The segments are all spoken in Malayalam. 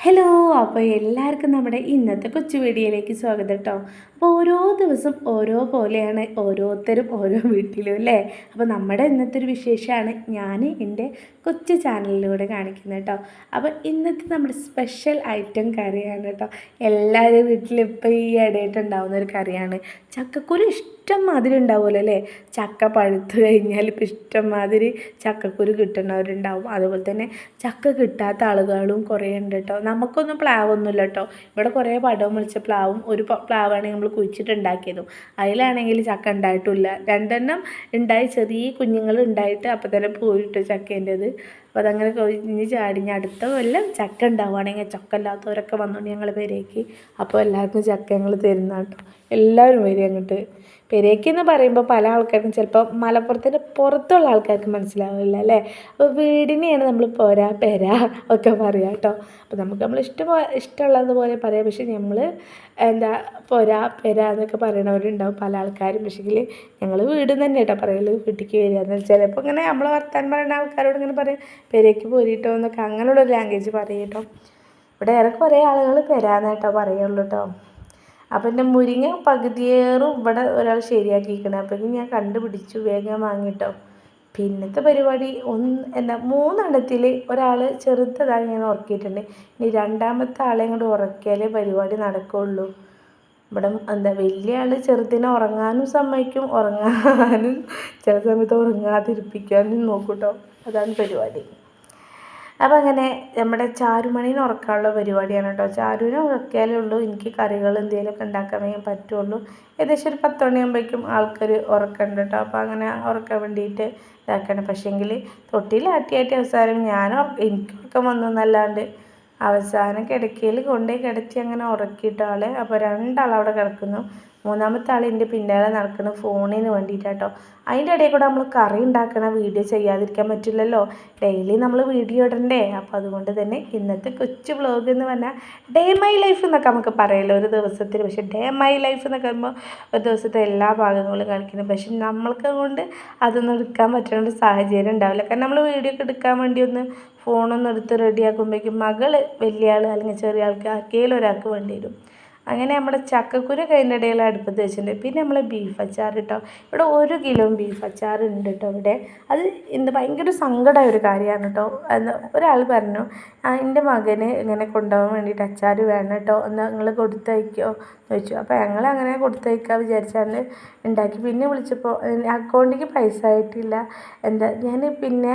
ഹലോ അപ്പോൾ എല്ലാവർക്കും നമ്മുടെ ഇന്നത്തെ കൊച്ചു വീഡിയോയിലേക്ക് സ്വാഗതം കേട്ടോ ഓരോ ദിവസം ഓരോ പോലെയാണ് ഓരോരുത്തരും ഓരോ വീട്ടിലും അല്ലേ? അപ്പോൾ നമ്മുടെ ഇന്നത്തെ ഒരു വിശേഷമാണ് ഞാൻ എന്റെ കൊച്ചു ചാനലിലൂടെ കാണിക്കുന്നത് കേട്ടോ. അപ്പോൾ ഇന്നത്തെ നമ്മുടെ സ്പെഷ്യൽ ഐറ്റം കറിയാണ് കേട്ടോ. എല്ലാവരും വീട്ടിലും ഇപ്പോൾ ഈ ഇടയായിട്ട് ഉണ്ടാവുന്ന ഒരു കറിയാണ്. ചക്കക്കുരു ഇഷ്ടം മാതിരി ഉണ്ടാവുമല്ലോ അല്ലേ? ചക്ക പഴുത്തു കഴിഞ്ഞാൽ ഇപ്പോൾ ഇഷ്ടം മാതിരി ചക്കക്കുരു കിട്ടുന്നവരുണ്ടാവും. അതുപോലെ തന്നെ ചക്ക കിട്ടാത്ത ആളുകളും കുറേ ഉണ്ട് കേട്ടോ. നമുക്കൊന്നും പ്ലാവൊന്നുമില്ല കേട്ടോ. ഇവിടെ കുറേ പടവും വിളിച്ച പ്ലാവും. ഒരു പ്ലാവാണെങ്കിൽ നമ്മൾ കുഴിച്ചിട്ടുണ്ടാക്കിയതും. അതിലാണെങ്കിൽ ചക്ക ഉണ്ടായിട്ടില്ല. രണ്ടെണ്ണം ഉണ്ടായി. ചെറിയ കുഞ്ഞുങ്ങൾ ഉണ്ടായിട്ട് അപ്പം തന്നെ പോയിട്ട് ചക്കേന്റെത്. അപ്പോൾ അതങ്ങനെ കൊഴിഞ്ഞ് ചാടിഞ്ഞ് അടുത്ത കൊല്ലം ചക്ക ഉണ്ടാവുകയാണെങ്കിൽ ചക്ക ഇല്ലാത്തവരൊക്കെ വന്നുകൊണ്ട് ഞങ്ങൾ പെരേക്ക്. അപ്പോൾ എല്ലാവർക്കും ചക്ക ഞങ്ങൾ തരുന്ന കേട്ടോ. എല്ലാവരും വരും അങ്ങോട്ട്. പെരേക്ക് എന്ന് പറയുമ്പോൾ പല ആൾക്കാർക്കും ചിലപ്പോൾ മലപ്പുറത്തിന്റെ പുറത്തുള്ള ആൾക്കാർക്ക് മനസ്സിലാവില്ല അല്ലേ? അപ്പോൾ വീടിനെയാണ് നമ്മൾ പോരാ പെര ഒക്കെ പറയാം കേട്ടോ. അപ്പോൾ നമുക്ക് നമ്മൾ ഇഷ്ടം ഇഷ്ടമുള്ളതുപോലെ പറയാം. പക്ഷേ നമ്മൾ എന്താ പോരാ പെര എന്നൊക്കെ പറയണവരുണ്ടാവും പല ആൾക്കാരും. പക്ഷേങ്കിൽ ഞങ്ങൾ വീട് തന്നെ കേട്ടോ പറയുള്ളൂ വീട്ടിലേക്ക് വരിക എന്ന് ചിലപ്പോൾ ഇങ്ങനെ നമ്മൾ വർത്താൻ പറയുന്ന ആൾക്കാരോട് ഇങ്ങനെ പറയും പെരയ്ക്ക് പോരിട്ടോ എന്നൊക്കെ അങ്ങനെയുള്ള ലാംഗ്വേജ് പറയും കേട്ടോ. ഇവിടെ ഏറെ കുറേ ആളുകൾ പെരാന്ന് കേട്ടോ പറയുള്ളൂ കേട്ടോ. അപ്പം എന്റെ മുരിങ്ങ പകുതിയേറും ഇവിടെ ഒരാൾ ശരിയാക്കിയിരിക്കണം. അപ്പോഴേക്കും ഞാൻ കണ്ടുപിടിച്ചു. വേഗം വാങ്ങിട്ടോ. പിന്നത്തെ പരിപാടി ഒന്ന് എന്താ മൂന്നെണ്ണത്തിൽ ഒരാൾ ചെറുതായി ഞാൻ ഉറക്കിയിട്ടുണ്ട്. ഇനി രണ്ടാമത്തെ ആളെ ഇങ്ങോട്ട് ഉറക്കിയാലേ പരിപാടി നടക്കുകയുള്ളൂ ഇവിടെ എന്താ വലിയ ആൾ ചെറുതിനെ ഉറങ്ങാനും സമ്മതിക്കും. ഉറങ്ങാനും ചില സമയത്ത് ഉറങ്ങാതിരിപ്പിക്കാനും നോക്കൂട്ടോ. അതാണ് പരിപാടി. അപ്പം അങ്ങനെ നമ്മുടെ ചാരുമണീനെ ഉറക്കാനുള്ള പരിപാടിയാണ് കേട്ടോ ചാരുവിനെ ഉറക്കിയാലേ ഉള്ളൂ. എനിക്ക് കറികൾ എന്തെങ്കിലുമൊക്കെ ഉണ്ടാക്കാൻ വേണ്ടി പറ്റുള്ളൂ. ഏകദേശം ഒരു പത്ത് മണിയാകുമ്പോഴേക്കും ആൾക്കാർ ഉറക്കുന്നുണ്ട് കേട്ടോ അപ്പോൾ അങ്ങനെ ഉറക്കാൻ വേണ്ടിയിട്ട് ഇതാക്കണം. പക്ഷേങ്കിൽ ആട്ടി അവസാനം ഞാൻ എനിക്ക് ഉറക്കം വന്നു എന്നല്ലാണ്ട് അവസാനം കിടക്കയിൽ കൊണ്ടുപോയി കിടത്തി അങ്ങനെ ഉറക്കിയിട്ടാളെ അപ്പോൾ രണ്ടാൾ അവിടെ കിടക്കുന്നു. മൂന്നാമത്തെ ആൾ എന്റെ പിന്നാലെ നടക്കുന്ന ഫോണിന് വേണ്ടിയിട്ടാട്ടോ അതിന്റെ ഇടയിൽ കൂടെ നമ്മൾ കറി ഉണ്ടാക്കണ വീഡിയോ ചെയ്യാതിരിക്കാൻ പറ്റില്ലല്ലോ. ഡെയിലി നമ്മൾ വീഡിയോ ഇടണ്ടേ? അപ്പോൾ അതുകൊണ്ട് തന്നെ ഇന്നത്തെ കൊച്ചു വ്ളോഗ് എന്ന് പറഞ്ഞാൽ ഡേ മൈ ലൈഫ് എന്നൊക്കെ നമുക്ക് പറയല്ലോ ഒരു ദിവസത്തിൽ പക്ഷേ ഡേ മൈ ലൈഫ് എന്നൊക്കെ പറയുമ്പോൾ ഒരു ദിവസത്തെ എല്ലാ ഭാഗങ്ങളും കാണിക്കുന്നു. പക്ഷേ നമ്മൾക്ക് കൊണ്ട് അതൊന്നും എടുക്കാൻ പറ്റുന്ന ഒരു സാഹചര്യം ഉണ്ടാവില്ല. കാരണം നമ്മൾ വീഡിയോ ഒക്കെ എടുക്കാൻ വേണ്ടി ഒന്ന് ഫോണൊന്നും എടുത്ത് റെഡിയാക്കുമ്പോഴേക്കും മകൾ വലിയ ആൾ അല്ലെങ്കിൽ ചെറിയ ആൾക്ക് ആർക്കെങ്കിലും ഒരാൾക്ക് വേണ്ടി വരും. അങ്ങനെ നമ്മുടെ ചക്കക്കുരു കയ്യിന്റെ ഇടയിൽ അടുപ്പത്ത് വെച്ചിട്ടുണ്ട്. പിന്നെ നമ്മൾ ബീഫ് അച്ചാർ കേട്ടോ ഇവിടെ ഒരു കിലോ ബീഫ് അച്ചാർ ഉണ്ട് കേട്ടോ ഇവിടെ. അത് എന്ത് ഭയങ്കര സങ്കടമായ ഒരു കാര്യമാണ് കേട്ടോ. ഒരാൾ പറഞ്ഞു എന്റെ മകന് ഇങ്ങനെ കൊണ്ടുപോകാൻ വേണ്ടിയിട്ട് അച്ചാർ വേണം കേട്ടോ. എന്ന് നിങ്ങൾ കൊടുത്തയക്കോ ചോദിച്ചു. അപ്പോൾ ഞങ്ങൾ അങ്ങനെ കൊടുത്തയക്കാൻ വിചാരിച്ചാണ് ഉണ്ടാക്കി. പിന്നെ വിളിച്ചപ്പോൾ അക്കൗണ്ടിക്ക് പൈസ ആയിട്ടില്ല. എന്താ ഞാൻ പിന്നെ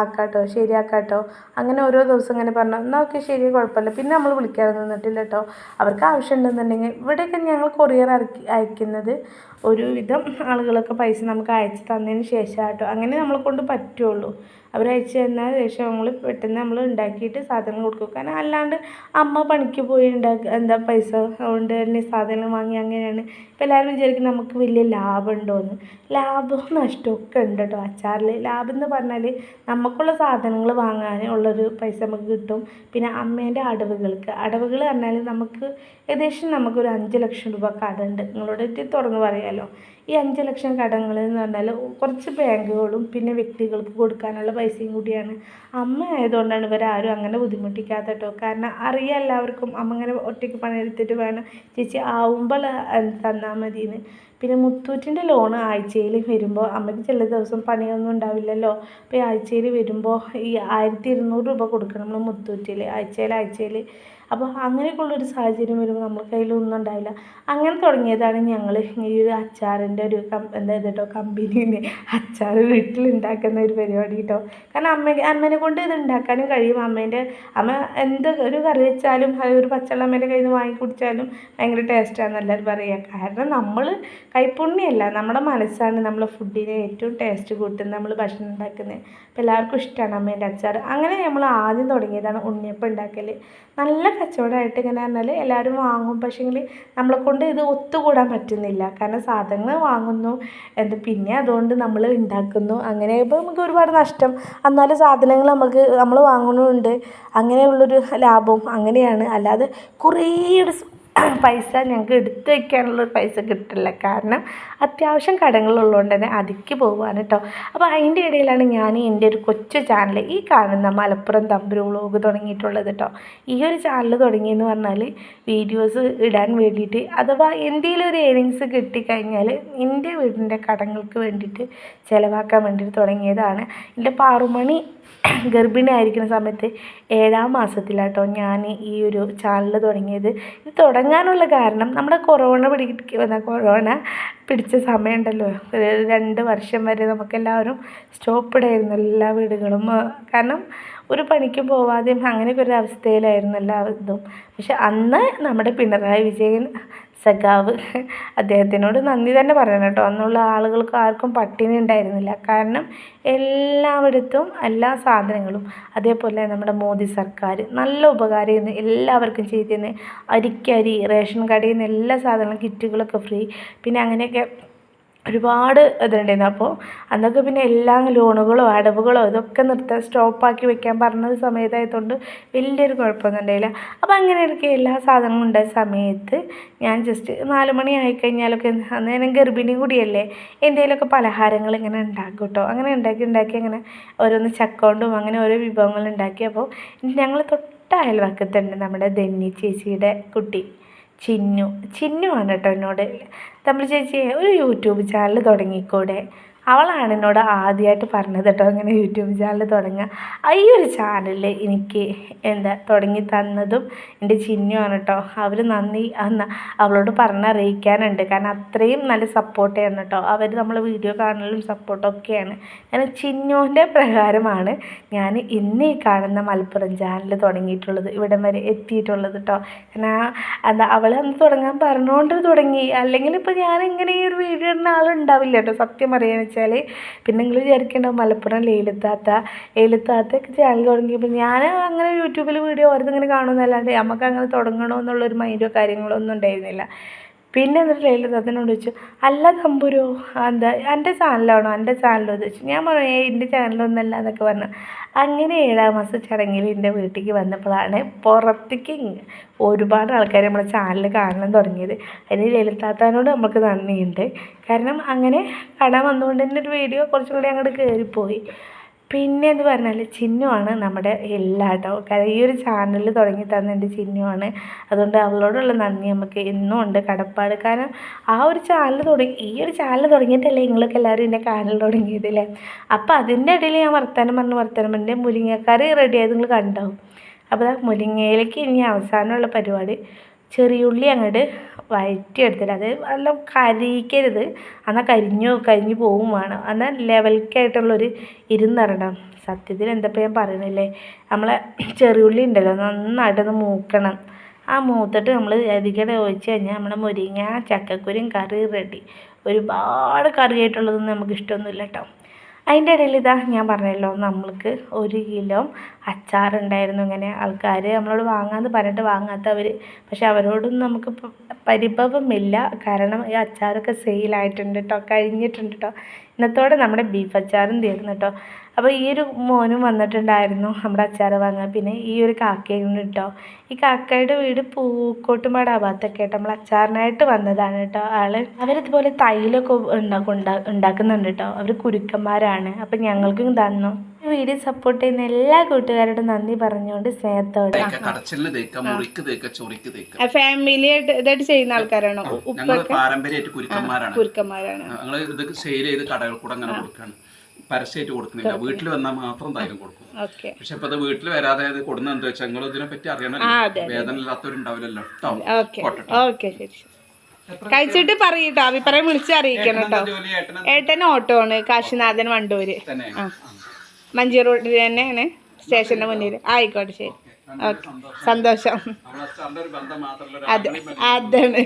ആക്കാട്ടോ ശരിയാക്കാട്ടോ. അങ്ങനെ ഓരോ ദിവസം ഇങ്ങനെ പറഞ്ഞു. എന്നാൽ ഓക്കെ ശരി കുഴപ്പമില്ല. പിന്നെ നമ്മൾ വിളിക്കാൻ നിന്നിട്ടില്ല കേട്ടോ. അവർക്ക് ആവശ്യമുണ്ടെന്നുണ്ടെങ്കിൽ ഇവിടെയൊക്കെ ഞങ്ങൾ കൊറിയർ ഇറക്കി അയക്കുന്നത് ഒരുവിധം ആളുകളൊക്കെ പൈസ നമുക്ക് അയച്ച് തന്നതിന് ശേഷം കേട്ടോ അങ്ങനെ നമ്മളെ കൊണ്ട് പറ്റുള്ളൂ. അവർ അയച്ചു തന്ന ശേഷം നമ്മൾ പെട്ടെന്ന് നമ്മൾ ഉണ്ടാക്കിയിട്ട് സാധനങ്ങൾ കൊടുക്കും. കാരണം അല്ലാണ്ട് അമ്മ പണിക്ക് പോയി ഉണ്ടാക്കുക എന്താ പൈസ കൊണ്ട് തന്നെ സാധനങ്ങൾ വാങ്ങി അങ്ങനെയാണ്. ഇപ്പോൾ എല്ലാവരും വിചാരിക്കും നമുക്ക് വലിയ ലാഭം ഉണ്ടോയെന്ന് ലാഭവും നഷ്ടമൊക്കെ ഉണ്ട് കേട്ടോ അച്ചാറിൽ ലാഭം എന്ന് പറഞ്ഞാൽ നമുക്കുള്ള സാധനങ്ങൾ വാങ്ങാൻ ഉള്ളൊരു പൈസ നമുക്ക് കിട്ടും. പിന്നെ അമ്മേന്റെ അടവുകൾക്ക്. അടവുകൾ പറഞ്ഞാൽ നമുക്ക് ഏകദേശം നമുക്കൊരു അഞ്ച് ലക്ഷം രൂപ കടമുണ്ട് നിങ്ങളോട് തുറന്ന് പറയാമല്ലോ ഈ അഞ്ച് ലക്ഷം കടങ്ങൾ എന്ന് പറഞ്ഞാൽ കുറച്ച് ബാങ്കുകളും പിന്നെ വ്യക്തികൾക്ക് കൊടുക്കാനുള്ള പൈസയും കൂടിയാണ്. അമ്മ ആയതുകൊണ്ടാണ് ഇവരാരും അങ്ങനെ ബുദ്ധിമുട്ടിക്കാത്ത കേട്ടോ. കാരണം അറിയാം എല്ലാവർക്കും അമ്മ ഇങ്ങനെ ഒറ്റയ്ക്ക് പണിയെടുത്തിട്ട് വേണം. ചേച്ചി ആവുമ്പോൾ തന്നാൽ മതിയെന്ന്. പിന്നെ മുത്തൂറ്റിന്റെ ലോൺ ആഴ്ചയിൽ വരുമ്പോൾ അമ്മയ്ക്ക് ചില ദിവസം പണിയൊന്നും ഉണ്ടാവില്ലല്ലോ. അപ്പോൾ ഈ ആഴ്ചയിൽ വരുമ്പോൾ ഈ ആയിരത്തി ഇരുന്നൂറ് രൂപ കൊടുക്കണം നമ്മൾ മുത്തൂറ്റിൽ ആഴ്ചയിൽ ആഴ്ചയിൽ. അപ്പോൾ അങ്ങനെയൊക്കെയുള്ളൊരു സാഹചര്യം വരുമ്പോൾ നമ്മൾ കയ്യിലൊന്നും ഉണ്ടാവില്ല. അങ്ങനെ തുടങ്ങിയതാണ് ഞങ്ങൾ ഈ ഒരു അച്ചാറിന്റെ ഒരു എന്താ കേട്ടോ കമ്പനീനെ അച്ചാർ വീട്ടിലുണ്ടാക്കുന്ന ഒരു പരിപാടി കേട്ടോ കാരണം അമ്മ അമ്മേനെ കൊണ്ട് ഇത് ഉണ്ടാക്കാനും കഴിയും. അമ്മേന്റെ അമ്മ എന്ത് ഒരു കറി വെച്ചാലും ഒരു പച്ചവെള്ളം അമ്മേന്റെ കയ്യിൽ നിന്ന് വാങ്ങി കുടിച്ചാലും ഭയങ്കര ടേസ്റ്റാണ് എല്ലാവരും പറയുക കാരണം നമ്മൾ കൈപ്പുണ്യമല്ല നമ്മുടെ മനസ്സാണ് നമ്മളെ ഫുഡിനെ ഏറ്റവും ടേസ്റ്റ് കൂട്ടുന്നത്. നമ്മൾ ഭക്ഷണം ഉണ്ടാക്കുന്നത്. അപ്പോൾ എല്ലാവർക്കും ഇഷ്ടമാണ് അമ്മേന്റെ അച്ചാർ അങ്ങനെ നമ്മൾ ആദ്യം തുടങ്ങിയതാണ് ഉണ്ണിയപ്പം ഉണ്ടാക്കൽ നല്ല കച്ചവടമായിട്ട് ഇങ്ങനെ പറഞ്ഞാൽ എല്ലാവരും വാങ്ങും. പക്ഷേങ്കിൽ നമ്മളെ കൊണ്ട് ഇത് ഒത്തുകൂടാൻ പറ്റുന്നില്ല. കാരണം സാധനങ്ങൾ വാങ്ങുന്നു. എന്ത് പിന്നെ അതുകൊണ്ട് നമ്മൾ ഉണ്ടാക്കുന്നു. അങ്ങനെ ഇപ്പോൾ നമുക്ക് ഒരുപാട് നഷ്ടം. എന്നാലും സാധനങ്ങൾ നമുക്ക് നമ്മൾ വാങ്ങുന്നുണ്ട്. അങ്ങനെയുള്ളൊരു ലാഭം അങ്ങനെയാണ്. അല്ലാതെ കുറേ പൈസ ഞങ്ങൾക്ക് എടുത്തു വയ്ക്കാനുള്ള പൈസ കിട്ടില്ല. കാരണം അത്യാവശ്യം കടങ്ങളുള്ളതുകൊണ്ട് തന്നെ അതിക്ക് പോവാണ് കേട്ടോ. അപ്പോൾ അതിന്റെ ഇടയിലാണ് ഞാൻ എന്റെ ഒരു കൊച്ചു ചാനൽ ഈ കാണുന്ന മലപ്പുറം തമ്പുരു വ്ളോഗ് തുടങ്ങിയിട്ടുള്ളത് കേട്ടോ. ഈ ഒരു ചാനൽ തുടങ്ങിയെന്ന് പറഞ്ഞാൽ വീഡിയോസ് ഇടാൻ വേണ്ടിയിട്ട് അഥവാ എന്തെങ്കിലും ഒരു ഏണിങ്സ് കിട്ടിക്കഴിഞ്ഞാൽ എന്റെ വീടിന്റെ കടങ്ങൾക്ക് വേണ്ടിയിട്ട് ചിലവാക്കാൻ വേണ്ടിയിട്ട് തുടങ്ങിയതാണ്. എന്റെ പാറുമണി ഗർഭിണി ആയിരിക്കുന്ന സമയത്ത് ഏഴാം മാസത്തിലാട്ടോ ഞാൻ ഈ ഒരു ചാനൽ തുടങ്ങിയത്. ഇത് തുടങ്ങാനുള്ള കാരണം നമ്മുടെ കൊറോണ പിടിക്കുന്ന കൊറോണ പിടിച്ച സമയമുണ്ടല്ലോ. രണ്ട് വർഷം വരെ നമുക്കെല്ലാവരും സ്റ്റോപ്പ് ഇടായിരുന്നു എല്ലാ വീടുകളും. കാരണം ഒരു പണിക്കും പോവാതെയും അങ്ങനെയൊക്കെ ഒരു അവസ്ഥയിലായിരുന്നു എല്ലാവരും പക്ഷെ അന്ന് നമ്മുടെ പിണറായി വിജയൻ സഖാവ് അദ്ദേഹത്തിനോട് നന്ദി തന്നെ പറയണം കേട്ടോ. അന്നുള്ള ആളുകൾക്ക് ആർക്കും പട്ടിണി ഉണ്ടായിരുന്നില്ല. കാരണം എല്ലായിടത്തും എല്ലാ സാധനങ്ങളും അതേപോലെ നമ്മുടെ മോദി സർക്കാർ നല്ല ഉപകാരം എല്ലാവർക്കും ചെയ്തിരുന്നത് അരിക്കരി റേഷൻ കടയിൽ നിന്ന് എല്ലാ സാധനങ്ങളും കിറ്റുകളൊക്കെ ഫ്രീ. പിന്നെ അങ്ങനെയൊക്കെ ഒരുപാട് ഇതുണ്ടായിരുന്നു അപ്പോൾ അന്നൊക്കെ പിന്നെ എല്ലാ ലോണുകളോ അടവുകളോ ഇതൊക്കെ നിർത്താൻ സ്റ്റോപ്പാക്കി വെക്കാൻ പറഞ്ഞ സമയത്തായതുകൊണ്ട് വലിയൊരു കുഴപ്പമൊന്നും ഉണ്ടായില്ല. അപ്പോൾ അങ്ങനെ എനിക്ക് എല്ലാ സാധനങ്ങളും ഉണ്ടായ സമയത്ത് ഞാൻ ജസ്റ്റ് നാല് മണി ആയിക്കഴിഞ്ഞാലൊക്കെ അന്ന് ഞാൻ ഗർഭിണി കൂടിയല്ലേ എന്തെങ്കിലുമൊക്കെ പലഹാരങ്ങൾ ഇങ്ങനെ ഉണ്ടാക്കും കേട്ടോ. അങ്ങനെ ഉണ്ടാക്കി ഉണ്ടാക്കി അങ്ങനെ ഓരോന്ന് ചക്കോണ്ടും അങ്ങനെ ഓരോ വിഭവങ്ങൾ ഉണ്ടാക്കി. അപ്പോൾ ഞങ്ങൾ തൊട്ട അയൽവക്കത്തുണ്ട് നമ്മുടെ ധന്യ ചേച്ചിയുടെ കുട്ടി. ചിന്നു ചിന്നു കേട്ടോ എന്നോട്. തമിഴ് ചേച്ചി ഒരു യൂട്യൂബ് ചാനൽ തുടങ്ങിക്കൂടെ? അവളാണ് എന്നോട് ആദ്യമായിട്ട് പറഞ്ഞത് കേട്ടോ. അങ്ങനെ യൂട്യൂബ് ചാനൽ തുടങ്ങുക ഈ ഒരു ചാനലിൽ എനിക്ക് എന്താ തുടങ്ങി തന്നതും എന്റെ ചിഹ്നമാണ് കേട്ടോ. അവർ നന്ദി അന്ന് അവളോട് പറഞ്ഞറിയിക്കാനുണ്ട് കാരണം അത്രയും നല്ല സപ്പോർട്ട് ചെയ്യണം കേട്ടോ. അവർ നമ്മൾ വീഡിയോ കാണലും സപ്പോർട്ടൊക്കെയാണ് കാരണം ചിഹ്നോന്റെ പ്രകാരമാണ് ഞാൻ ഇന്ന് കാണുന്ന മലപ്പുറം ചാനൽ തുടങ്ങിയിട്ടുള്ളത് ഇവിടം വരെ എത്തിയിട്ടുള്ളത് കേട്ടോ. കാരണം എന്താ അവൾ അന്ന് തുടങ്ങാൻ പറഞ്ഞുകൊണ്ട് തുടങ്ങി. അല്ലെങ്കിൽ ഇപ്പോൾ ഞാൻ ഇങ്ങനെ ഈ ഒരു വീഡിയോ ഇടുന്ന ആളുണ്ടാവില്ല കേട്ടോ. സത്യം പറയുകയെന്ന് വെച്ചാൽ പിന്നെ നിങ്ങൾ വിചാരിക്കേണ്ട മലപ്പുറം ലേലത്താത്ത ലേലുത്താത്തൊക്കെ ചാനൽ തുടങ്ങിയപ്പോൾ ഞാൻ അങ്ങനെ യൂട്യൂബിൽ വീഡിയോ ഓരോന്നിങ്ങനെ കാണുമെന്നല്ലാണ്ട് നമുക്ക് അങ്ങനെ തുടങ്ങണമെന്നുള്ളൊരു മൈൻഡോ കാര്യങ്ങളോ ഒന്നും ഉണ്ടായിരുന്നില്ല. പിന്നെ എന്നിട്ട് ലൈലത്താത്തനോട് ചോദിച്ചു അല്ല തമ്പുരോ എന്താ എന്റെ ചാനലാണോ എന്റെ ചാനലോ എന്ന് ചോദിച്ചു. ഞാൻ പറഞ്ഞു ഏ എന്റെ ചാനലൊന്നല്ല എന്നൊക്കെ പറഞ്ഞു. അങ്ങനെ ഏഴാം മാസം ചടങ്ങിൽ എന്റെ വീട്ടിലേക്ക് വന്നപ്പോഴാണ് പുറത്തേക്ക് ഒരുപാട് ആൾക്കാർ നമ്മുടെ ചാനൽ കാണാൻ തുടങ്ങിയത്. അതിന് ലളിതാത്താനോട് നമുക്ക് നന്ദിയുണ്ട്. കാരണം അങ്ങനെ കാണാൻ വന്നുകൊണ്ട് തന്നെ ഒരു വീഡിയോ കുറച്ചും കൂടി അങ്ങോട്ട് കയറിപ്പോയി പിന്നെ എന്ന് പറഞ്ഞാൽ ചിന്നുവാണ് നമ്മുടെ എല്ലാ കേട്ടോ കാരണം ഈ ഒരു ചാനൽ തുടങ്ങി തന്ന എന്റെ ചിഹ്നമാണ് അതുകൊണ്ട് അവളോടുള്ള നന്ദി നമുക്ക് എന്നും ഉണ്ട്. കടപ്പാട്. കാരണം ആ ഒരു ചാനൽ തുടങ്ങി ഈ ഒരു ചാനൽ തുടങ്ങിയിട്ടല്ലേ നിങ്ങളൊക്കെ എല്ലാവരും എന്റെ കാണൽ തുടങ്ങിയതല്ലേ അപ്പോൾ അതിന്റെ ഇടയിൽ ഞാൻ വർത്തമാനം പറഞ്ഞു വർത്തമാനം മുരിങ്ങക്കാർ റെഡി ആയത് നിങ്ങൾ കണ്ടാവും അപ്പോൾ മുരിങ്ങയിലേക്ക് ഇനി അവസാനമുള്ള പരിപാടി. ചെറിയുള്ളി അങ്ങോട്ട് വഴറ്റിയെടുത്തില്ല അത് നല്ല കരിക്കരുത് എന്നാൽ കരിഞ്ഞു കരിഞ്ഞു പോവും വേണം. എന്നാൽ ലെവൽക്കായിട്ടുള്ളൊരു ഇരുന്നിടണം സത്യത്തിൽ എന്തപ്പോൾ ഞാൻ പറയുന്നില്ലേ നമ്മളെ ചെറിയുള്ളി ഉണ്ടല്ലോ നന്നായിട്ടൊന്ന് മൂക്കണം. ആ മൂത്തിട്ട് നമ്മൾ അധികം ഒഴിച്ച് കഴിഞ്ഞാൽ നമ്മുടെ മുരിങ്ങ ചക്കക്കുരും കറി റെഡി ഒരുപാട് കറിയായിട്ടുള്ളതൊന്നും നമുക്ക് ഇഷ്ടമൊന്നുമില്ല കേട്ടോ. അതിന്റെ ഇടയിൽ ഇതാ ഞാൻ പറഞ്ഞല്ലോ നമ്മൾക്ക് ഒരു കിലോ അച്ചാറുണ്ടായിരുന്നു ഇങ്ങനെ. ആൾക്കാർ നമ്മളോട് വാങ്ങാമെന്ന് പറഞ്ഞിട്ട് വാങ്ങാത്തവർ പക്ഷെ അവരോടൊന്നും നമുക്ക് പരിഭവമില്ല. കാരണം ഈ അച്ചാറൊക്കെ സെയിലായിട്ടുണ്ട് കേട്ടോ കഴിഞ്ഞിട്ടുണ്ട് കേട്ടോ ഇന്നത്തോടെ നമ്മുടെ ബീഫ് അച്ചാറും തീർന്നു കേട്ടോ അപ്പോൾ ഈ ഒരു മോനും വന്നിട്ടുണ്ടായിരുന്നു നമ്മുടെ അച്ചാർ വാങ്ങാൻ. പിന്നെ ഈ ഒരു കാക്കയും കേട്ടോ ഈ കാക്കയുടെ വീട് പൂക്കോട്ടുമാട് ആ ഭാഗത്തൊക്കെ കേട്ടോ നമ്മൾ അച്ചാറിനായിട്ട് വന്നതാണ് കേട്ടോ ആൾ അവരിതുപോലെ തൈലൊക്കെ ഉണ്ടാക്കും ഉണ്ടാ- ഉണ്ടാക്കുന്നുണ്ട് കേട്ടോ അവർ കുരുക്കന്മാരാണ്. അപ്പം ഞങ്ങൾക്കും തന്നു. വീഡിയോ സപ്പോർട്ട് ചെയ്യുന്ന എല്ലാ കൂട്ടുകാരോടും നന്ദി പറഞ്ഞുകൊണ്ട് സ്നേഹത്തോടെ ഫാമിലി ആയിട്ട് ഇതായിട്ട് ചെയ്യുന്ന ആൾക്കാരാണോ? പാരമ്പര്യമായിട്ട് കുരുക്കന്മാരാണ്. കുരുക്കന്മാരാണ്. ഞങ്ങൾ ഇതൊക്കെ സെയിൽ ചെയ്ത് കടകൾ കൂടെ അങ്ങനെ കൊടുക്കാണ്. പരസ്യമായിട്ട് കൊടുക്കുന്നില്ല. വീട്ടിൽ വന്നാൽ മാത്രം തൈലം കൊടുക്കും. പക്ഷെ ഇപ്പൊ അത് വീട്ടിൽ വരാതെ കൊടുക്കുന്ന എന്താ വെച്ചാൽ നിങ്ങൾ ഇതിനെ പറ്റി അറിയണല്ലോ വേദന ഇല്ലാത്തവരുണ്ടാവില്ലല്ലോ. കേട്ടോ. കഴിച്ചിട്ട് പറയട്ടോ അഭിപ്രായം വിളിച്ച് അറിയിക്കണം കേട്ടോ ഏട്ടൻ ഓട്ടോ ആണ് കാശിനാഥൻ വണ്ടൂര്. മഞ്ചി റോഡിൽ തന്നെയാണ് സ്റ്റേഷന്റെ മുന്നിൽ ആയിക്കോട്ടെ ശരി. ഓക്കെ. സന്തോഷം. അതെ. അതാണ്.